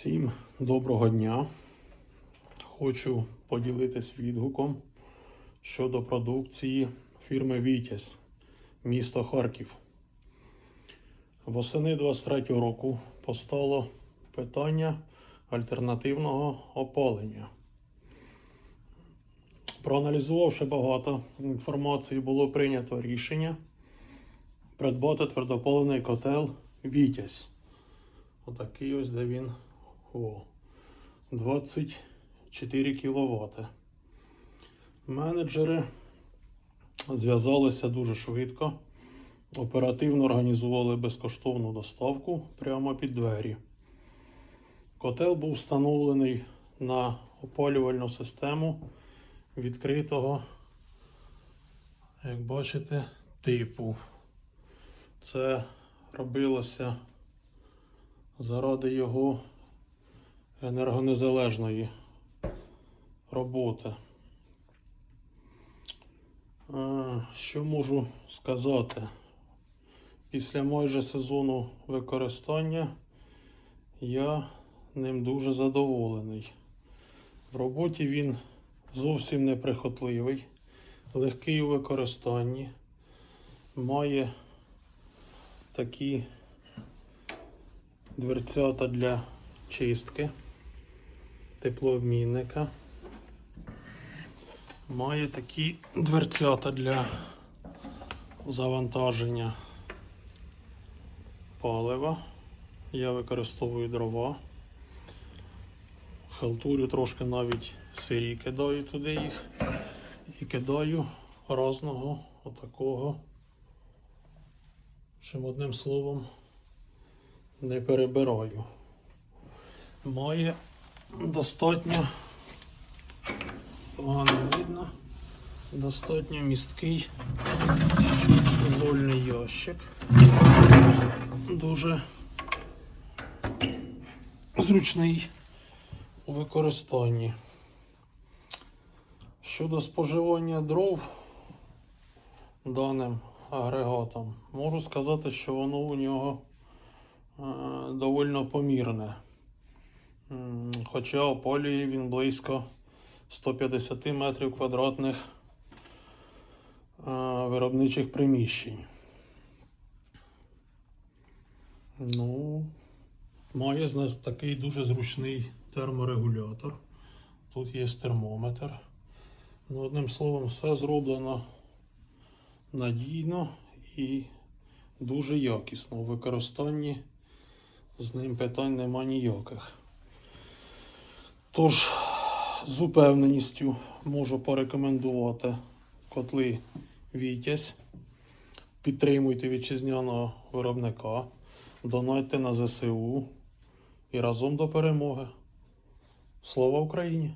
Всім доброго дня. Хочу поділитись відгуком щодо продукції фірми Вітязь, місто Харків. Восени 23 року постало питання альтернативного опалення. Проаналізувавши багато інформації, було прийнято рішення придбати твердопаливний котел Вітязь. Отакий ось де він. О, 24 кВт. Менеджери зв'язалися дуже швидко. Оперативно організували безкоштовну доставку прямо під двері. Котел був встановлений на опалювальну систему відкритого, як бачите, типу. Це робилося заради його енергонезалежної роботи. Що можу сказати? Після майже сезону використання я ним дуже задоволений. В роботі він зовсім неприхотливий, легкий у використанні, має такі дверцята для чистки теплообмінника. Має такі дверцята для завантаження палива. Я використовую дрова. Халтурю трошки навіть сирі кидаю туди їх. І кидаю разного отакого. Чим одним словом не перебираю. Має достатньо погано видно. Достатньо місткий ізольний ящик. Дуже зручний у використанні. Щодо споживання дров даним агрегатом, можу сказати, що воно у нього е, довольно помірне. Хоча опалює він близько 150 метрів квадратних е, виробничих приміщень. Ну, має такий дуже зручний терморегулятор. Тут є термометр. Ну, одним словом, все зроблено надійно і дуже якісно. У використанні з ним питань нема ніяких. Тож, з упевненістю можу порекомендувати котли Вітязь. Підтримуйте вітчизняного виробника, донайте на ЗСУ і разом до перемоги. Слава Україні!